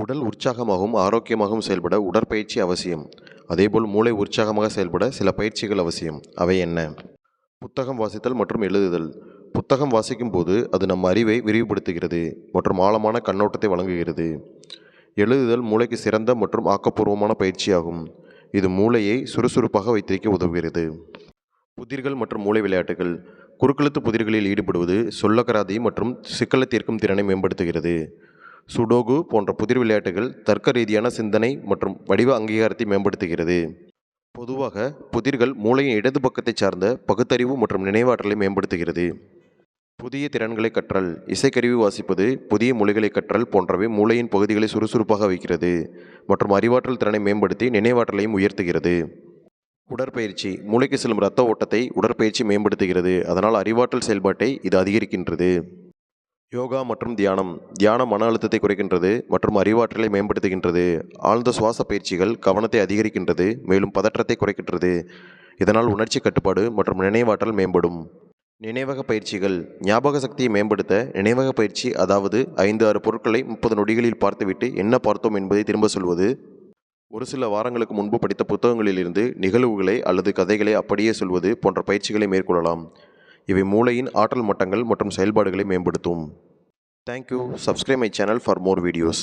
உடல் உற்சாகமாகவும் ஆரோக்கியமாகவும் செயல்பட உடற்பயிற்சி அவசியம். அதேபோல் மூளை உற்சாகமாக செயல்பட சில பயிற்சிகள் அவசியம். அவை என்ன? புத்தகம் வாசித்தல் மற்றும் எழுதுதல். புத்தகம் வாசிக்கும் போது அது நம் அறிவை விரிவுபடுத்துகிறது மற்றும் ஆழமான கண்ணோட்டத்தை வழங்குகிறது. எழுதுதல் மூளைக்கு சிறந்த மற்றும் ஆக்கப்பூர்வமான பயிற்சியாகும். இது மூளையை சுறுசுறுப்பாக வைத்திருக்க உதவுகிறது. புதிர்கள் மற்றும் மூளை விளையாட்டுகள். குறுக்கெழுத்து புதிர்களில் ஈடுபடுவது சொல்லக்கராதி மற்றும் சிக்கலை தீர்க்கும் திறனை மேம்படுத்துகிறது. சுடோகு போன்ற புதிர் விளையாட்டுகள் தர்க்க ரீதியான சிந்தனை மற்றும் வடிவ அங்கீகாரத்தை மேம்படுத்துகிறது. பொதுவாக புதிர்கள் மூளையின் இடது பக்கத்தை சார்ந்த பகுத்தறிவு மற்றும் நினைவாற்றலை மேம்படுத்துகிறது. புதிய திறன்களை கற்றல் இசைக்கருவி வாசிப்பது புதிய மொழிகளை கற்றல் போன்றவை மூளையின் பகுதிகளை சுறுசுறுப்பாக வைக்கிறது மற்றும் அறிவாற்றல் திறனை மேம்படுத்தி நினைவாற்றலையும் உயர்த்துகிறது. உடற்பயிற்சி மூளைக்கு செல்லும் இரத்த ஓட்டத்தை உடற்பயிற்சி மேம்படுத்துகிறது. அதனால் அறிவாற்றல் செயல்பாட்டை இது அதிகரிக்கின்றது. யோகா மற்றும் தியானம். தியானம் மன அழுத்தத்தை குறைக்கின்றது மற்றும் அறிவாற்றலை மேம்படுத்துகின்றது. ஆழ்ந்த சுவாச பயிற்சிகள் கவனத்தை அதிகரிக்கின்றது மேலும் பதற்றத்தை குறைக்கின்றது. இதனால் உணர்ச்சி கட்டுப்பாடு மற்றும் நினைவாற்றல் மேம்படும். நினைவக பயிற்சிகள். ஞாபக சக்தியை மேம்படுத்த நினைவக பயிற்சி அதாவது ஐந்து ஆறு பொருட்களை முப்பது நொடிகளில் பார்த்துவிட்டு என்ன பார்த்தோம் என்பதை திரும்ப சொல்வது. ஒரு சில வாரங்களுக்கு முன்பு படித்த புத்தகங்களிலிருந்து நிகழ்வுகளை அல்லது கதைகளை அப்படியே சொல்வது போன்ற பயிற்சிகளை மேற்கொள்ளலாம். இவை மூளையின் ஆற்றல் மட்டங்கள் மற்றும் செயல்பாடுகளை மேம்படுத்தும். Thank you subscribe my channel for more videos